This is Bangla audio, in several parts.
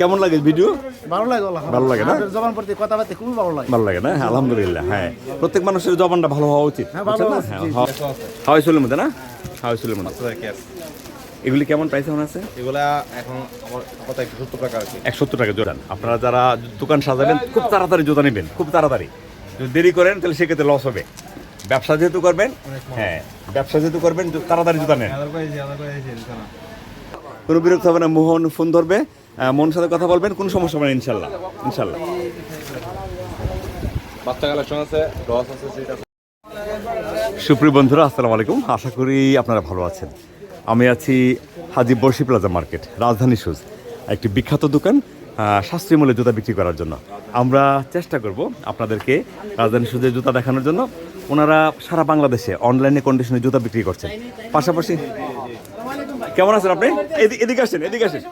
কেমন লাগে ভিডিও ভালো লাগে আল্লাহ ভালো লাগে না? জবান প্রতি কথাবার্তা খুবই ভালো লাগে। ভালো লাগে না? হ্যাঁ আলহামদুলিল্লাহ হ্যাঁ। প্রত্যেক মানুষের জবানটা ভালো হওয়া উচিত হ্যাঁ, হ্যাঁ। হাওয়াই চলের মধ্যে না? হাওয়াই চলের মধ্যে। এগুলি কেমন প্রাইস কেমন আছে? এগুলা এখন কথা একটু সত্তর টাকা আছে এক সত্তর টাকা জোড়ান। আপনারা যারা দোকান সাজাবেন খুব তাড়াতাড়ি জুতা নেবেন খুব তাড়াতাড়ি। যদি দেরি করেন তাহলে সেক্ষেত্রে লস হবে। ব্যবসা যেহেতু করবেন হ্যাঁ ব্যবসা যেহেতু করবেন তাড়াতাড়ি জুতা নেন। কোনো বিরক্ত হবে না মোহন ফোন ধরবে। মোহনের সাথে কথা বলবেন কোনো সমস্যা হবে না ইনশাল্লাহ ইনশাল্লাহ। বাচ্চা কালেকশন আছে রস আছে সিট আছে। সুপ্রিয় বন্ধুরা আসসালামু আলাইকুম। আশা করি আপনারা ভালো আছেন। আমি আছি হাজি বর্ষি প্লাজা মার্কেট রাজধানী শুজ একটি বিখ্যাত দোকান আহ, সাশ্রয়ী মূল্যে জুতা বিক্রি করার জন্য। আমরা চেষ্টা করব আপনাদেরকে রাজধানী শুজের জুতা দেখানোর জন্য। ওনারা সারা বাংলাদেশে অনলাইনে কন্ডিশনে জুতা বিক্রি করছেন। পাশাপাশি কেমন আছেন আপনি? এদি- এদিকে আসেন এদিকে আসেন।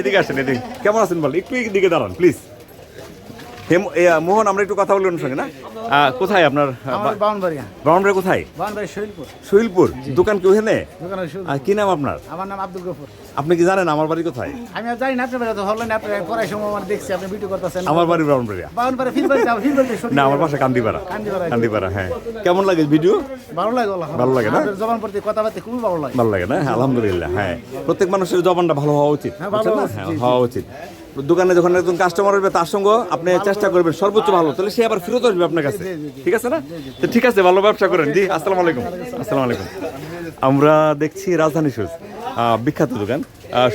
এদিকে আসেন এদিকে। কেমন আছেন বল একটু এদিকে দাঁড়ান প্লিজ হেম মোহন আমরা একটু কথা বলি সঙ্গে না? কোথায় আপনার কোথায়? শৈলপুর। শৈলপুর। দোকান কি ওখানে? আর কি নাম আপনার? আমার নাম আব্দুল গফুর। আপনি কি জানেন আমার বাড়ি কোথায়? আমি জানি না আপনার হলেন পড়াই সময় আমার দেখছি আপনি ভিডিও করতেছেন। আমার বাড়ি ব্রাউনবাড়িয়া বাউনবাড়ি ফিল বাড়ি যাও ফিল বাড়ি না আমার বাসা কান্দিপাড়া। কান্দিপাড়া। কান্দিপাড়া হ্যাঁ। কেমন লাগে ভিডিও ভালো লাগে ভালো লাগে না? জবান প্রতি কথাবার্তা খুবই ভালো লাগে। ভালো লাগে না? হ্যাঁ আলহামদুলিল্লাহ হ্যাঁ। প্রত্যেক মানুষের জবানটা ভালো হওয়া উচিত হ্যাঁ, হ্যাঁ। হওয়া উচিত। দোকানে যখন একজন কাস্টমার আসবে তার সঙ্গে আপনি চেষ্টা করবেন সর্বোচ্চ ভালো তাহলে সে আবার ফেরত আসবে আপনার কাছে। ঠিক আছে না? তো ঠিক আছে ভালো ব্যবসা করেন। জি আসসালামু আলাইকুম। আসসালামু আলাইকুম। আমরা দেখছি রাজধানী আহ, বিখ্যাত দোকান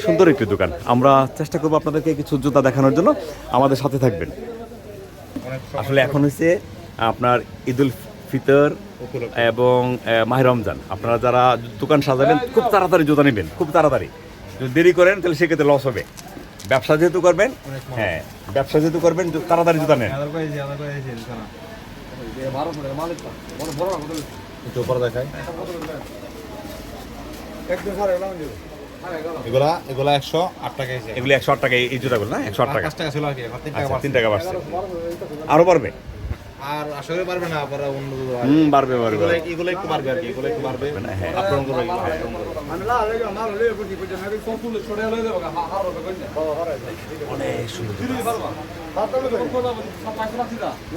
সুন্দর একটি দোকান। আমরা চেষ্টা করব আপনাদেরকে কিছু জুতা দেখানোর জন্য। আমাদের সাথে থাকবেন। আসলে এখন হচ্ছে আপনার ঈদুল ফিতর এবং আহ, মাহে রমজান। আপনারা যারা দোকান সাজাবেন খুব তাড়াতাড়ি জুতা নেবেন খুব তাড়াতাড়ি। যদি দেরি করেন তাহলে সেক্ষেত্রে লস হবে। ব্যবসা যেহেতু করবেন হ্যাঁ ব্যবসা যেহেতু করবেন তাড়াতাড়ি জুতা নেন। এগুলা এগুলা একশো আট টাকা এসে এগুলি একশো আট টাকা এই- এই জুতাগুলো না? একশো আট টাকা। পাঁচ টাকা ছিল আর কি এখন তিন টাকা আচ্ছা বাড়ছে। টাকা বাড়ছে। আরও বাড়বে? আর আসলে পারবে না আবার অন্য হুম বাড়বে বাড়বে এগুলো এগুলো একটু পারবে আর কি এগুলো একটু পারবে। হ্যাঁ। আক্রমণ করবে এগুলো আক্রমণ করবে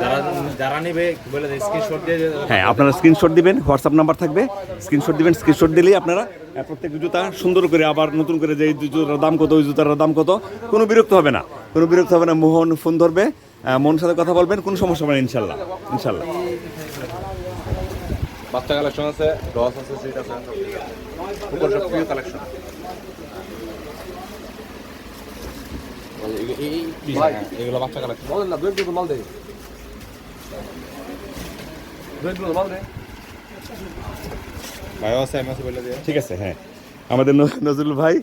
যারা যারা নিবে বলে স্ক্রিনশট দিয়ে হ্যাঁ আপনারা স্ক্রিনশট দিবেন হোয়াটসঅ্যাপ নাম্বার থাকবে। স্ক্রিনশট দিবেন স্ক্রিনশট দিলেই আপনারা প্রত্যেক জুতা সুন্দর করে আবার নতুন করে যে জুতার দাম কত ওই জুতার দাম কত কোনো বিরক্ত হবে না। কোনো বিরক্ত হবে না মোহন ফোন ধরবে। মোহনের সাথে কথা বলবেন কোনো সমস্যা হবে না ইনশাল্লাহ ইনশাল্লাহ। বাচ্চা কালেকশন আছে রস আছে সিট আছে উপর সব প্রিয় কালেকশন এগুলো বাচ্চা কালেকশন ভাইও আছে আমি আছে বলে দিয়ে ঠিক আছে হ্যাঁ। আমাদের নজরুল ভাই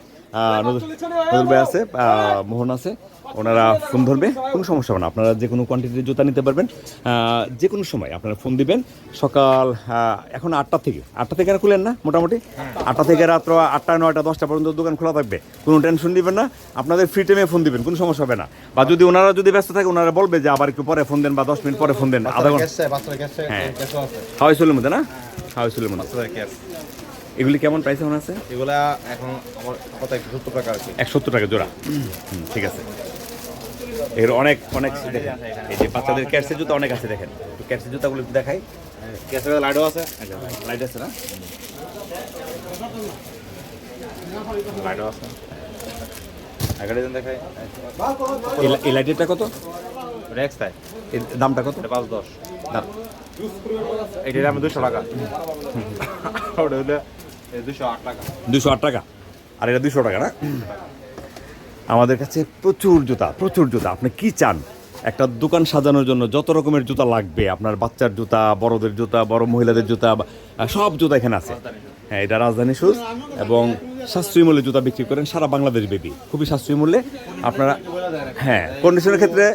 নজরুল ভাই আছে মোহন আছে। ওনারা ফোন ধরবে কোনো সমস্যা হবে না। আপনারা যে কোনো কোয়ান্টিটির জুতা নিতে পারবেন। যে কোনো সময় আপনারা ফোন দিবেন। সকাল এখন আটটা থেকে। আটটা থেকে আর খুলেন না মোটামুটি? আটটা থেকে রাত্র আটটা নয়টা দশটা পর্যন্ত দোকান খোলা থাকবে। কোনো টেনশন নেবেন না। আপনাদের ফ্রি টাইমে ফোন দিবেন কোনো সমস্যা হবে না। বা যদি ওনারা যদি ব্যস্ত থাকে ওনারা বলবে যে আবার একটু পরে ফোন দেন বা দশ মিনিট পরে ফোন দেন। আধা ঘণ্টা হ্যাঁ। হাওয়াই চলের মধ্যে না? হাওয়াই চলের মধ্যে এগুলি কেমন প্রাইস এখন আছে? এগুলা এখন আমার একটু সত্তর টাকা আর কি এক সত্তর টাকা জোড়া ঠিক আছে। এর অনেক অনেক দেখেন। এই যে বাচ্চাদের ক্যাটসের জুতা অনেক আছে দেখেন। ক্যাটসের জুতাগুলো দেখাই। গ্যাসের লাইটও আছে। লাইট আছে না? লাইটও আছে। আগে দেখাই। এই লাইটেরটা কত? রেক্স তাই। এর দামটা কত? পাঁচ দশ। দাম। এটার আমি দুশো টাকা। ওটা হলো দুশো আট টাকা। আর এটা দুশো টাকা না? আমাদের কাছে প্রচুর জুতা প্রচুর জুতা। আপনি কি চান? একটা দোকান সাজানোর জন্য যত রকমের জুতা লাগবে আপনার বাচ্চার জুতা বড়দের জুতা বড় মহিলাদের জুতা সব জুতা এখানে আছে। হ্যাঁ এটা রাজধানী শুজ এবং সাশ্রয়ী মূল্যে জুতা বিক্রি করেন সারা বাংলাদেশ বেবি খুবই সাশ্রয়ী মূল্যে আপনারা হ্যাঁ কন্ডিশনের ক্ষেত্রে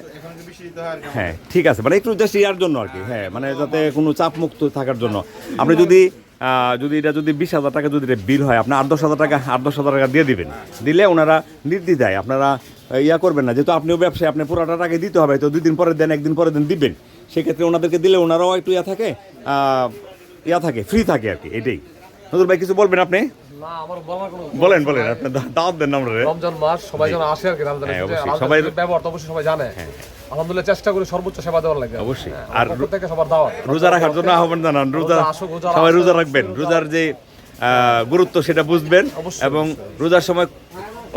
হ্যাঁ ঠিক আছে। মানে একটু জাস্ট ইয়ার জন্য আর কি। হ্যাঁ মানে যাতে কোনো চাপ মুক্ত থাকার জন্য। আপনি যদি যদি এটা যদি বিশ হাজার টাকা যদি এটা বিল হয় আপনি আট দশ হাজার টাকা আট দশ হাজার টাকা দিয়ে দিবেন। দিলে ওনারা নির্দ্বিধায় আপনারা ইয়া করবেন না। যেহেতু আপনিও ব্যবসায় আপনি পুরোটা টাকা দিতে হবে তো দুই দিন পরে দেন একদিন পরে দেন দিবেন। সেক্ষেত্রে ওনাদেরকে দিলে ওনারাও একটু ইয়া থাকে ইয়া থাকে ফ্রি থাকে আর কি এটাই। নজর ভাই কিছু বলবেন আপনি? বলেন বলেন আপনি দাওয়াত দেন আমরা রমজান মাস সবাই যেন আসে আর কি হ্যাঁ, সবাই- ব্যবহার তো অবশ্যই সবাই জানে। আলহামদুলিল্লাহ চেষ্টা করি সর্বোচ্চ সেবা দেওয়ার লাগে। অবশ্যই। হ্যাঁ, আর থেকে সবার দাওয়াত রোজা রাখার জন্য আহ্বান জানান। রোজা সবাই রোজা রাখবেন। রোজার যে আহ, গুরুত্ব সেটা বুঝবেন এবং রোজার সময়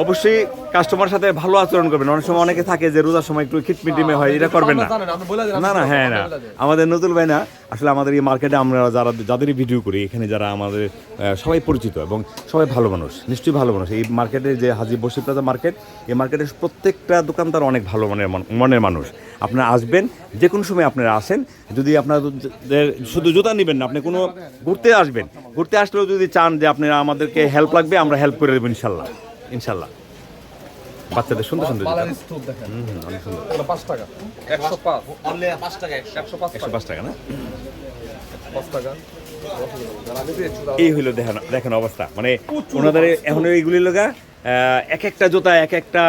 অবশ্যই কাস্টমার সাথে ভালো আচরণ করবেন। অনেক সময় অনেকে থাকে যে রোজার সময় একটু খিটমিটিমে হয় এটা করবেন না। বলে দিন, না না হ্যাঁ না। আমাদের নতুন ভাই না আসলে আমাদের এই মার্কেটে আমরা যারা যাদেরই ভিডিও করি এখানে যারা আমাদের সবাই পরিচিত এবং সবাই ভালো মানুষ নিশ্চয়ই ভালো মানুষ। এই মার্কেটে যে হাজি বসি প্লাজা মার্কেট এই মার্কেটের প্রত্যেকটা দোকানদার অনেক ভালো মনের মনের মানুষ। আপনারা আসবেন যে কোনো সময় আপনারা আসেন যদি আপনারা শুধু জুতা নেবেন না আপনি কোনো ঘুরতে আসবেন। ঘুরতে আসলেও যদি চান যে আপনারা আমাদেরকে হেল্প লাগবে আমরা হেল্প করে দেবো ইনশাল্লাহ। ইনশাল্লাহ বাচ্চাদের সুন্দর সুন্দর জুতা দেখেন। হুম, হুম, অনেক সুন্দর। এগুলো পাঁচ টাকা। একশো পাঁচ। পাঁচ টাকা একশো পাঁচ টাকা। না পাঁচ টাকা যারা নিতে ইচ্ছুক তারা- এই হইল দেখেন দেখেন অবস্থা। মানে ওনাদের এখন এইগুলি লগা এক একটা জুতা এক একটা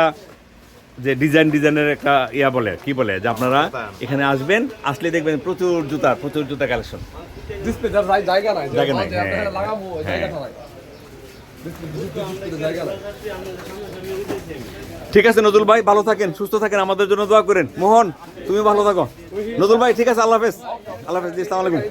যে ডিজাইন ডিজাইনের একটা ইয়া বলে কি বলে যে আপনারা এখানে আসবেন আসলে দেখবেন প্রচুর জুতা প্রচুর জুতা কালেকশন। জায়গা নাই। জায়গা নাই, ঠিক আছে, নজরুল ভাই, ভালো থাকেন, সুস্থ থাকেন, আমাদের জন্য দোয়া করেন। মোহন, তুমি ভালো থাকো। নজরুল ভাই, ঠিক আছে, আল্লাহ হাফেজ। আল্লাহ হাফেজ আলাইকুম।